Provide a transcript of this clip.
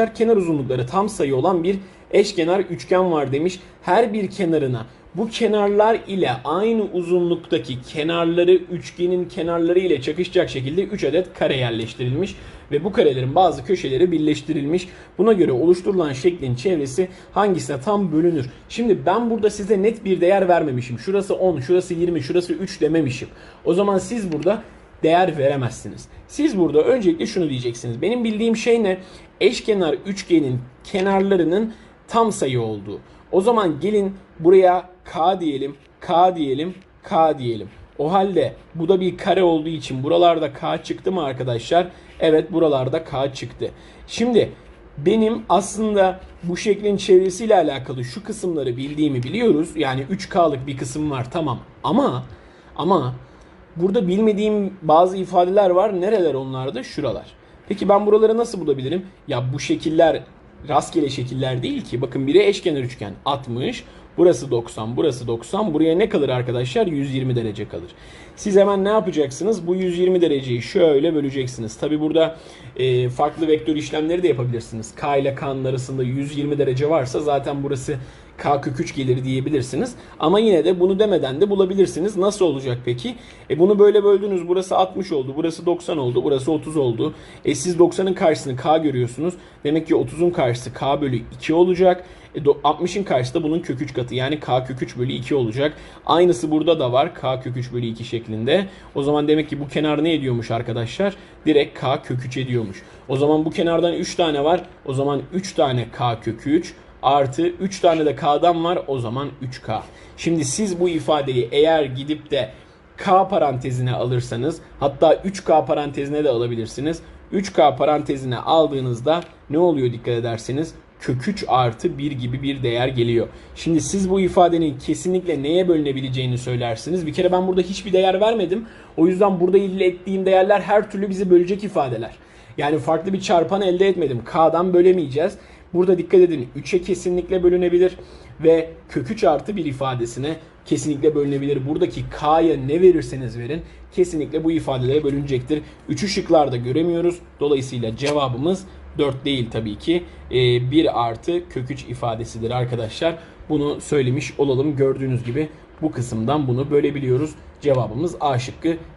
arkadaşlar kenar uzunlukları tam sayı olan bir eşkenar üçgen var demiş. Her bir kenarına bu kenarlar ile aynı uzunluktaki kenarları üçgenin kenarları ile çakışacak şekilde 3 adet kare yerleştirilmiş ve bu karelerin bazı köşeleri birleştirilmiş. Buna göre oluşturulan şeklin çevresi hangisine tam bölünür? Şimdi ben burada size net bir değer vermemişim. Şurası 10, şurası 20, şurası 3 dememişim. O zaman siz burada değer veremezsiniz. Siz burada öncelikle şunu diyeceksiniz. Benim bildiğim şey ne? Eşkenar üçgenin kenarlarının tam sayı olduğu. O zaman gelin buraya k diyelim, k diyelim, k diyelim. O halde bu da bir kare olduğu için buralarda k çıktı mı arkadaşlar? Evet buralarda k çıktı. Şimdi benim aslında bu şeklin çevresiyle alakalı şu kısımları bildiğimi biliyoruz. Yani 3K'lık bir kısım var tamam. Ama ama burada bilmediğim bazı ifadeler var. Nereler onlar da? Şuralar. Peki ben buraları nasıl bulabilirim? Ya bu şekiller rastgele şekiller değil ki. Bakın biri eşkenar üçgen 60. Burası 90, burası 90. Buraya ne kalır arkadaşlar? 120 derece kalır. Siz hemen ne yapacaksınız? Bu 120 dereceyi şöyle böleceksiniz. Tabi burada e, farklı vektör işlemleri de yapabilirsiniz. K ile K'nın arasında 120 derece varsa zaten burası K kök 3 gelir diyebilirsiniz. Ama yine de bunu demeden de bulabilirsiniz. Nasıl olacak peki? E bunu böyle böldünüz. Burası 60 oldu. Burası 90 oldu. Burası 30 oldu. E siz 90'ın karşısını K görüyorsunuz. Demek ki 30'un karşısı K bölü 2 olacak. E, do- 60'ın karşısı da bunun kök 3 katı. Yani K kök 3 bölü 2 olacak. Aynısı burada da var. K kök 3 bölü 2 şeklinde. O zaman demek ki bu kenar ne ediyormuş arkadaşlar? Direkt K kök 3 ediyormuş. O zaman bu kenardan 3 tane var. O zaman 3 tane K kök 3 artı 3 tane de K'dan var o zaman 3K. Şimdi siz bu ifadeyi eğer gidip de K parantezine alırsanız hatta 3K parantezine de alabilirsiniz. 3K parantezine aldığınızda ne oluyor dikkat ederseniz kök 3 artı 1 gibi bir değer geliyor. Şimdi siz bu ifadenin kesinlikle neye bölünebileceğini söylersiniz. Bir kere ben burada hiçbir değer vermedim. O yüzden burada elde ettiğim değerler her türlü bizi bölecek ifadeler. Yani farklı bir çarpan elde etmedim. K'dan bölemeyeceğiz. Burada dikkat edin 3'e kesinlikle bölünebilir ve kök 3 artı bir ifadesine kesinlikle bölünebilir. Buradaki K'ya ne verirseniz verin kesinlikle bu ifadelere bölünecektir. 3'ü şıklarda göremiyoruz. Dolayısıyla cevabımız 4 değil tabii ki. 1 artı kök 3 ifadesidir arkadaşlar. Bunu söylemiş olalım. Gördüğünüz gibi bu kısımdan bunu bölebiliyoruz. Cevabımız A şıkkı